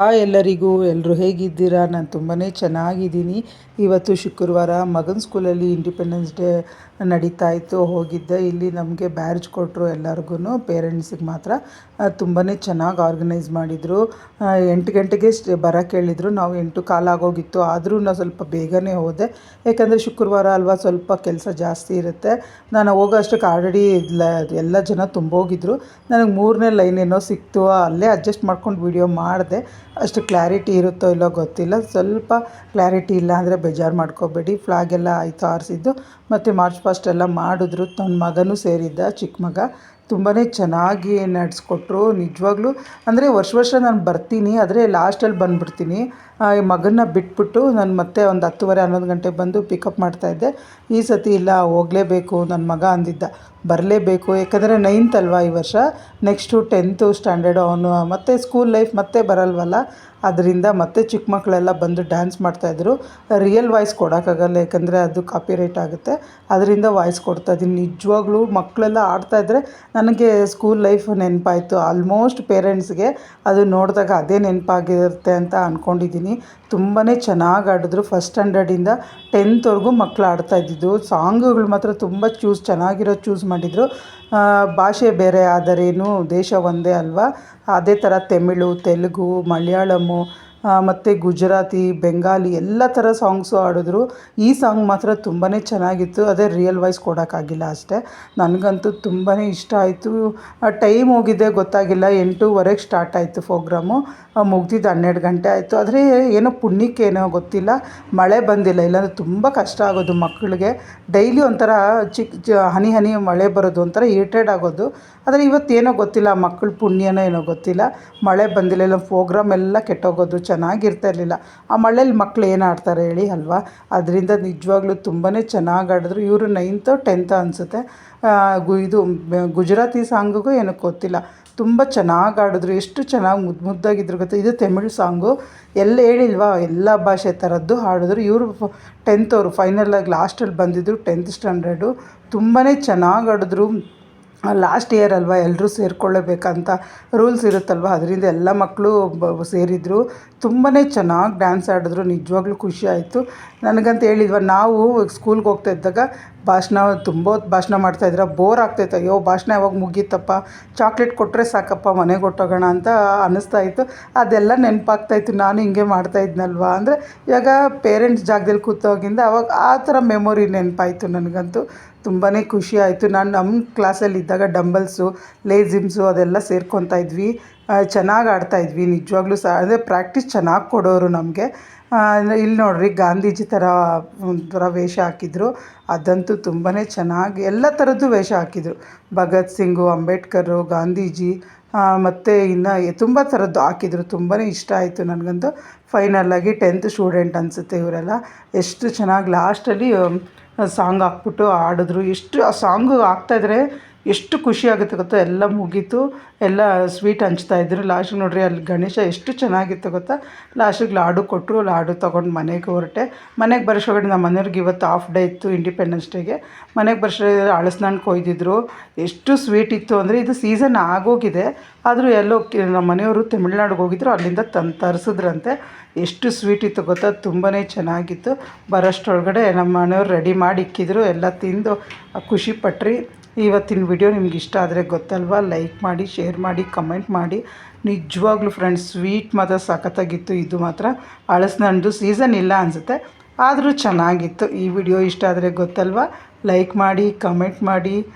Hi ಎಲ್ಲರಿಗೂ ಎಲ್ಲರೂ ಹೇಗಿದ್ದೀರಾ? ನಾನು ತುಂಬಾ ಚೆನ್ನಾಗಿದ್ದೀನಿ. ಇವತ್ತು ಶುಕ್ರವಾರ ಮಗನ ಸ್ಕೂಲಲ್ಲಿ ಇಂಡಿಪೆಂಡೆನ್ಸ್ ಡೇ ನಡೀತಾ ಇತ್ತು ಹೋಗಿದ್ದೆ. ಇಲ್ಲಿ ನಮಗೆ ಬ್ಯಾರ್ಜ್ ಕೊಟ್ಟರು ಎಲ್ಲರಿಗೂ ಪೇರೆಂಟ್ಸಿಗೆ ಮಾತ್ರ ತುಂಬಾ ಚೆನ್ನಾಗಿ ಆರ್ಗನೈಸ್ ಮಾಡಿದರು. ಎಂಟು ಗಂಟೆಗೆ ಬರೋಕ್ಕೆ ಹೇಳಿದರು ನಾವು ಎಂಟು ಕಾಲಾಗೋಗಿತ್ತು ಆದರೂ ನಾನು ಸ್ವಲ್ಪ ಬೇಗನೆ ಹೋದೆ. ಯಾಕಂದರೆ ಶುಕ್ರವಾರ ಅಲ್ವಾ ಸ್ವಲ್ಪ ಕೆಲಸ ಜಾಸ್ತಿ ಇರುತ್ತೆ. ನಾನು ಹೋಗೋ ಅಷ್ಟಕ್ಕೆ ಆಲ್ರೆಡಿ ಎಲ್ಲ ಜನ ತುಂಬೋಗಿದ್ರು. ನನಗೆ ಮೂರನೇ ಲೈನ್ ಏನೋ ಸಿಕ್ತು. ಅಲ್ಲೇ ಅಡ್ಜಸ್ಟ್ ಮಾಡ್ಕೊಂಡು ವೀಡಿಯೋ ಮಾಡಿದೆ. ಅಷ್ಟು ಕ್ಲಾರಿಟಿ ಇರುತ್ತೋ ಇಲ್ಲೋ ಗೊತ್ತಿಲ್ಲ. ಸ್ವಲ್ಪ ಕ್ಲಾರಿಟಿ ಇಲ್ಲ ಅಂದರೆ ಬೇಜಾರು ಮಾಡ್ಕೋಬೇಡಿ. ಫ್ಲಾಗ್ ಎಲ್ಲ ಆಯಿತು, ಆರಿಸಿದ್ದು. ಮತ್ತು ಮಾರ್ಚ್ ಫಾಸ್ಟ್ ಎಲ್ಲ ಮಾಡಿದ್ರು. ನನ್ನ ಮಗನೂ ಸೇರಿದ್ದ ಚಿಕ್ಕ ಮಗ. ತುಂಬಾ ಚೆನ್ನಾಗಿ ನಡೆಸ್ಕೊಟ್ರು, ನಿಜವಾಗ್ಲೂ. ಅಂದರೆ ವರ್ಷ ವರ್ಷ ನಾನು ಬರ್ತೀನಿ, ಆದರೆ ಲಾಸ್ಟಲ್ಲಿ ಬಂದುಬಿಡ್ತೀನಿ. ಈ ಮಗನ್ನ ಬಿಟ್ಬಿಟ್ಟು ನಾನು ಮತ್ತೆ ಒಂದು ಹತ್ತುವರೆ, ಹನ್ನೊಂದು ಗಂಟೆಗೆ ಬಂದು ಪಿಕಪ್ ಮಾಡ್ತಾಯಿದ್ದೆ ಈ ಸತಿ ಇಲ್ಲ, ಹೋಗಲೇಬೇಕು ನನ್ನ ಮಗ ಅಂದಿದ್ದ. ಬರಲೇಬೇಕು, ಯಾಕಂದರೆ ನೈನ್ತ್ ಅಲ್ವಾ ಈ ವರ್ಷ? ನೆಕ್ಸ್ಟು ಟೆಂತು ಸ್ಟ್ಯಾಂಡರ್ಡು ಅವನು ಮತ್ತೆ ಸ್ಕೂಲ್ ಲೈಫ್ ಮತ್ತೆ ಬರಲ್ವಲ್ಲ? ಅದರಿಂದ ಮತ್ತೆ ಚಿಕ್ಕ ಮಕ್ಕಳೆಲ್ಲ ಬಂದು ಡ್ಯಾನ್ಸ್ ಮಾಡ್ತಾಯಿದ್ರು ರಿಯಲ್ ವಾಯ್ಸ್ ಕೊಡೋಕ್ಕಾಗಲ್ಲ, ಯಾಕಂದರೆ ಅದು ಕಾಪಿರೈಟ್ ಆಗುತ್ತೆ. ಅದರಿಂದ ವಾಯ್ಸ್ ಕೊಡ್ತಾಯಿದ್ದೀನಿ ನಿಜವಾಗ್ಲೂ ಮಕ್ಕಳೆಲ್ಲ ಆಡ್ತಾಯಿದ್ರೆ ನನಗೆ ಸ್ಕೂಲ್ ಲೈಫ್ ನೆನಪಾಯಿತು. ಆಲ್ಮೋಸ್ಟ್ ಪೇರೆಂಟ್ಸ್ಗೆ ಅದು ನೋಡಿದಾಗ ಅದೇ ನೆನಪಾಗಿರುತ್ತೆ ಅಂತ ಅಂದ್ಕೊಂಡಿದ್ದೀನಿ ತುಂಬಾ ಚೆನ್ನಾಗಿ ಆಡಿದ್ರು. ಫಸ್ಟ್ ಸ್ಟ್ಯಾಂಡರ್ಡಿಂದ ಟೆಂತ್ವರೆಗೂ ಮಕ್ಕಳು ಆಡ್ತಾಯಿದ್ದಿದ್ದು ಸಾಂಗ್ಗಳು ಮಾತ್ರ ತುಂಬ ಚೂಸ್, ಚೆನ್ನಾಗಿರೋ ಚೂಸ್ ಮಾಡಿದರು. ಭಾಷೆ ಬೇರೆ ಆದರೇನು ದೇಶ ಒಂದೇ ಅಲ್ವಾ? ಅದೇ ಥರ ತಮಿಳು, ತೆಲುಗು ಮಲಯಾಳಮ್ಮು ಮತ್ತು ಗುಜರಾತಿ, ಬೆಂಗಾಲಿ ಎಲ್ಲ ಥರ ಸಾಂಗ್ಸು ಹಾಡಿದ್ರು. ಈ ಸಾಂಗ್ ಮಾತ್ರ ತುಂಬಾ ಚೆನ್ನಾಗಿತ್ತು. ಅದೇ ರಿಯಲ್ ವಾಯ್ಸ್ ಕೊಡೋಕ್ಕಾಗಿಲ್ಲ ಅಷ್ಟೇ. ನನಗಂತೂ ತುಂಬಾ ಇಷ್ಟ ಆಯಿತು. ಟೈಮ್ ಹೋಗಿದ್ದೆ ಗೊತ್ತಾಗಿಲ್ಲ. ಎಂಟೂವರೆಗೆ ಸ್ಟಾರ್ಟ್ ಆಯಿತು ಪ್ರೋಗ್ರಾಮು ಮುಗ್ದಿದ್ದು ಹನ್ನೆರಡು ಗಂಟೆ ಆಯಿತು. ಆದರೆ ಏನೋ ಪುಣ್ಯಕ್ಕೇನೋ ಗೊತ್ತಿಲ್ಲ. ಮಳೆ ಬಂದಿಲ್ಲ. ಇಲ್ಲಾಂದರೆ ತುಂಬ ಕಷ್ಟ ಆಗೋದು ಮಕ್ಕಳಿಗೆ ಡೈಲಿ ಒಂಥರ ಚಿಕ್ಕ ಹನಿ ಹನಿ ಮಳೆ ಬರೋದು ಒಂಥರ ಇರಿಟೇಟ್ ಆಗೋದು. ಆದರೆ ಇವತ್ತೇನೋ ಗೊತ್ತಿಲ್ಲ. ಮಕ್ಕಳು ಪುಣ್ಯನೋ ಏನೋ ಗೊತ್ತಿಲ್ಲ. ಮಳೆ ಬಂದಿಲ್ಲ. ಇಲ್ಲ ಪ್ರೋಗ್ರಾಮ್ ಎಲ್ಲ ಕೆಟ್ಟೋಗೋದು. ಚೆನ್ನಾಗಿರ್ತಾ ಇರಲಿಲ್ಲ. ಆ ಮಳೇಲಿ ಮಕ್ಕಳು ಏನು ಆಡ್ತಾರೆ ಹೇಳಿ ಅಲ್ವಾ? ಅದರಿಂದ ನಿಜವಾಗ್ಲೂ ತುಂಬಾ ಚೆನ್ನಾಗಿ ಆಡಿದ್ರು. ಇವರು ನೈನ್ತೋ ಟೆಂತೋ ಅನಿಸುತ್ತೆ. ಗು, ಇದು ಗುಜರಾತಿ ಸಾಂಗಿಗೂ ಏನೋ ಗೊತ್ತಿಲ್ಲ. ತುಂಬ ಚೆನ್ನಾಗಿ ಆಡಿದ್ರು. ಎಷ್ಟು ಚೆನ್ನಾಗಿ ಮುದ್ದು ಮುದ್ದಾಗಿದ್ರು ಗೊತ್ತಾ? ಇದು ತಮಿಳು ಸಾಂಗು. ಎಲ್ಲ ಹೇಳಿಲ್ವಾ? ಎಲ್ಲ ಭಾಷೆ ಥರದ್ದು ಹಾಡಿದ್ರು. ಇವರು ಟೆಂತ್ ಅವರು ಫೈನಲಾಗಿ ಲಾಸ್ಟಲ್ಲಿ ಬಂದಿದ್ದರು ಟೆಂತ್ ಸ್ಟ್ಯಾಂಡರ್ಡು ತುಂಬಾ ಚೆನ್ನಾಗಿ ಆಡಿದ್ರು. ಲಾಸ್ಟ್ ಇಯರ್ ಅಲ್ವಾ ಎಲ್ಲರೂ ಸೇರಿಕೊಳ್ಳೇಬೇಕಂತ ರೂಲ್ಸ್ ಇರುತ್ತಲ್ವ? ಅದರಿಂದ ಎಲ್ಲ ಮಕ್ಕಳು ಬ ಸೇರಿದರು. ತುಂಬಾ ಚೆನ್ನಾಗಿ ಡ್ಯಾನ್ಸ್ ಆಡಿದ್ರು. ನಿಜವಾಗ್ಲೂ ಖುಷಿ ಆಯಿತು. ನನಗಂತ ಹೇಳಿದ್ವ, ನಾವು ಸ್ಕೂಲ್ಗೆ ಹೋಗ್ತಾ ಇದ್ದಾಗ ಭಾಷಣ ತುಂಬ ಭಾಷಣ ಮಾಡ್ತಾಯಿದ್ರೆ ಬೋರ್ ಆಗ್ತಾಯಿತ್ತು ಅಯ್ಯೋ, ಭಾಷಣ ಯಾವಾಗ ಮುಗೀತಪ್ಪ? ಚಾಕ್ಲೇಟ್ ಕೊಟ್ಟರೆ ಸಾಕಪ್ಪ, ಮನೆಗೆ ಹೊಟ್ಟೋಗೋಣ ಅಂತ ಅನ್ನಿಸ್ತಾ ಇತ್ತು. ಅದೆಲ್ಲ ನೆನಪಾಗ್ತಾಯಿತ್ತು ನಾನು ಹಿಂಗೆ ಮಾಡ್ತಾಯಿದ್ನಲ್ವ ಅಂದರೆ ಇವಾಗ ಪೇರೆಂಟ್ಸ್ ಜಾಗದಲ್ಲಿ ಕೂತೋಗಿಂದ ಅವಾಗ ಆ ಥರ ಮೆಮೊರಿ ನೆನಪಾಯಿತು ನನಗಂತೂ. ತುಂಬಾ ಖುಷಿ ಆಯಿತು. ನಾನು ನಮ್ಮ ಕ್ಲಾಸಲ್ಲಿದ್ದಾಗ ಡಂಬಲ್ಸು ಲೇಝಿಮ್ಸು ಅದೆಲ್ಲ ಸೇರ್ಕೊತಾ ಇದ್ವಿ. ಚೆನ್ನಾಗಿ ಆಡ್ತಾಯಿದ್ವಿ ನಿಜವಾಗ್ಲೂ ಸಹ. ಅಂದರೆ ಪ್ರಾಕ್ಟೀಸ್ ಚೆನ್ನಾಗಿ ಕೊಡೋರು ನಮಗೆ. ಇಲ್ಲಿ ನೋಡ್ರಿ ಗಾಂಧೀಜಿ ಥರ ಒಂಥರ ವೇಷ ಹಾಕಿದ್ರು. ಅದಂತೂ ತುಂಬಾ ಚೆನ್ನಾಗಿ ಎಲ್ಲ ಥರದ್ದು ವೇಷ ಹಾಕಿದ್ರು. ಭಗತ್ ಸಿಂಗು, ಅಂಬೇಡ್ಕರು, ಗಾಂಧೀಜಿ ಮತ್ತು ಇನ್ನು ತುಂಬ ಥರದ್ದು ಹಾಕಿದ್ರು. ತುಂಬಾ ಇಷ್ಟ ಆಯಿತು ನನಗಂತೂ. ಫೈನಲ್ಲಾಗಿ ಟೆಂತ್ ಸ್ಟೂಡೆಂಟ್ ಅನಿಸುತ್ತೆ ಇವರೆಲ್ಲ. ಎಷ್ಟು ಚೆನ್ನಾಗಿ ಲಾಸ್ಟಲ್ಲಿ ಸಾಂಗ್ ಹಾಕ್ಬಿಟ್ಟು ಹಾಡಿದ್ರು. ಎಷ್ಟು ಆ ಸಾಂಗು ಹಾಕ್ತಾಯಿದ್ರೆ ಎಷ್ಟು ಖುಷಿ ಆಗುತ್ತೆ ಗೊತ್ತಾ? ಎಲ್ಲ ಮುಗೀತು, ಎಲ್ಲ ಸ್ವೀಟ್ ಹಂಚ್ತಾ ಇದ್ರು. ಲಾಸ್ಟಿಗೆ ನೋಡ್ರಿ, ಅಲ್ಲಿ ಗಣೇಶ ಎಷ್ಟು ಚೆನ್ನಾಗಿತ್ತು ಗೊತ್ತಾ? ಲಾಸ್ಟಿಗೆ ಲಾಡು ಕೊಟ್ಟರು ಲಾಡು ತೊಗೊಂಡು ಮನೆಗೆ ಹೊರಟೆ. ಮನೆಗೆ ಬರೋಷ್ಟೊಳಗಡೆ ನಮ್ಮ ಮನೆಯವ್ರಿಗೆ ಇವತ್ತು ಆಫ್ ಡೇ ಇತ್ತು ಇಂಡಿಪೆಂಡೆನ್ಸ್ ಡೇಗೆ ಮನೆಗೆ ಬರೋಷ್ಟೊಳಗೆ ಹಲಸಿನಣ್ಣು ಕೊಯ್ದಿದ್ರು. ಎಷ್ಟು ಸ್ವೀಟ್ ಇತ್ತು ಅಂದರೆ ಇದು ಸೀಸನ್ ಆಗೋಗಿದೆ. ಆದರೂ ಎಲ್ಲೋ ನಮ್ಮ ಮನೆಯವರು ತಮಿಳ್ನಾಡಿಗೆ ಹೋಗಿದ್ರು, ಅಲ್ಲಿಂದ ತಂದು ತರಿಸಿದ್ರಂತೆ. ಎಷ್ಟು ಸ್ವೀಟ್ ಇತ್ತು ಗೊತ್ತಾ? ತುಂಬಾ ಚೆನ್ನಾಗಿತ್ತು. ಬರೋಷ್ಟೊಳಗಡೆ ನಮ್ಮ ಮನೆಯವ್ರು ರೆಡಿ ಮಾಡಿ ಇಕ್ಕಿದ್ರು. ಎಲ್ಲ ತಿಂದು ಖುಷಿ ಪಟ್ರಿ. ಇವತ್ತಿನ ವಿಡಿಯೋ ನಿಮ್ಗೆ ಇಷ್ಟ ಆದರೆ ಗೊತ್ತಲ್ವಾ? ಲೈಕ್ ಮಾಡಿ ಶೇರ್ ಮಾಡಿ ಕಮೆಂಟ್ ಮಾಡಿ. ನಿಜವಾಗ್ಲೂ ಫ್ರೆಂಡ್ಸ್ ಸ್ವೀಟ್ ಮಾತ್ರ ಸಖತ್ತಾಗಿತ್ತು. ಇದು ಮಾತ್ರ ಅಳಸ್ನಂದು ಸೀಸನ್ ಇಲ್ಲ ಅನಿಸುತ್ತೆ. ಆದರೂ ಚೆನ್ನಾಗಿತ್ತು. ಈ ವಿಡಿಯೋ ಇಷ್ಟ ಆದರೆ ಗೊತ್ತಲ್ವಾ? ಲೈಕ್ ಮಾಡಿ ಕಮೆಂಟ್ ಮಾಡಿ.